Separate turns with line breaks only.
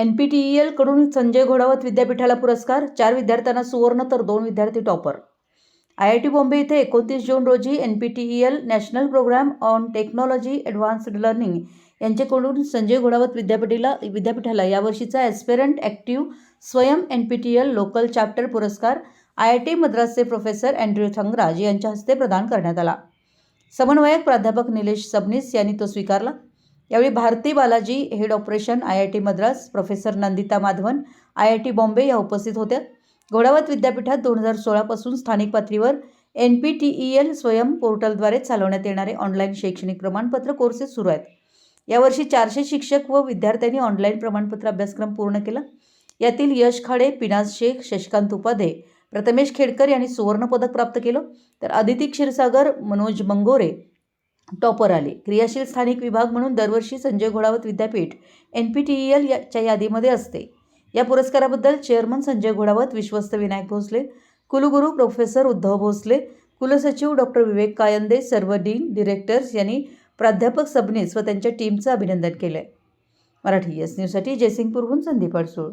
N P T E एलकडून संजय घोडावत विद्यापीठाला पुरस्कार चार विद्यार्थ्यांना सुवर्ण तर दोन विद्यार्थी topper. I I T Bombay इथे एकोणतीस जून रोजी N P T E L national programme on technology advanced learning यांच्याकडून संजय घोडावत विद्यापीठाला विद्यापीठाला यावर्षीचा aspirant active Swayam N P T L local chapter पुरस्कार आय आय टी मद्रासचे प्रोफेसर अँड्र्यू थंगराज यांच्या हस्ते प्रदान करण्यात आला. समन्वयक प्राध्यापक निलेश सबनीस यांनी तो स्वीकारला. यावेळी Bharati Balaji head operation I I T Madras professor Nandita Madhavan I I T Bombay या उपस्थित होत्या घोडावत विद्यापीठात दोन हजार सोळापासून स्थानिक पातळीवर N P T E L Swayam पोर्टलद्वारे चालवण्यात येणारे ऑनलाईन शैक्षणिक प्रमाणपत्र कोर्सेस सुरू आहेत. यावर्षी चारशे शिक्षक व विद्यार्थ्यांनी ऑनलाईन प्रमाणपत्र अभ्यासक्रम पूर्ण केला. यातील यश खाडे पिनाज शेख शशिकांत उपाध्ये प्रथमेश खेडकर यांनी सुवर्णपदक प्राप्त केलं. तर अदिती क्षीरसागर मनोज मंगोरे टॉपर आले. क्रियाशील स्थानिक विभाग म्हणून दरवर्षी संजय घोडावत विद्यापीठ N P T E L याच्या यादीमध्ये असते. या पुरस्काराबद्दल चेअरमन संजय घोडावत विश्वस्त विनायक भोसले कुलगुरू प्रोफेसर उद्धव भोसले कुलसचिव डॉक्टर विवेक कायंदे सर्व डीन डिरेक्टर्स यांनी प्राध्यापक सबनीस व त्यांच्या टीमचं अभिनंदन केलं आहे मराठी एस न्यूजसाठी जयसिंगपूरहून संदीप अडसूळ.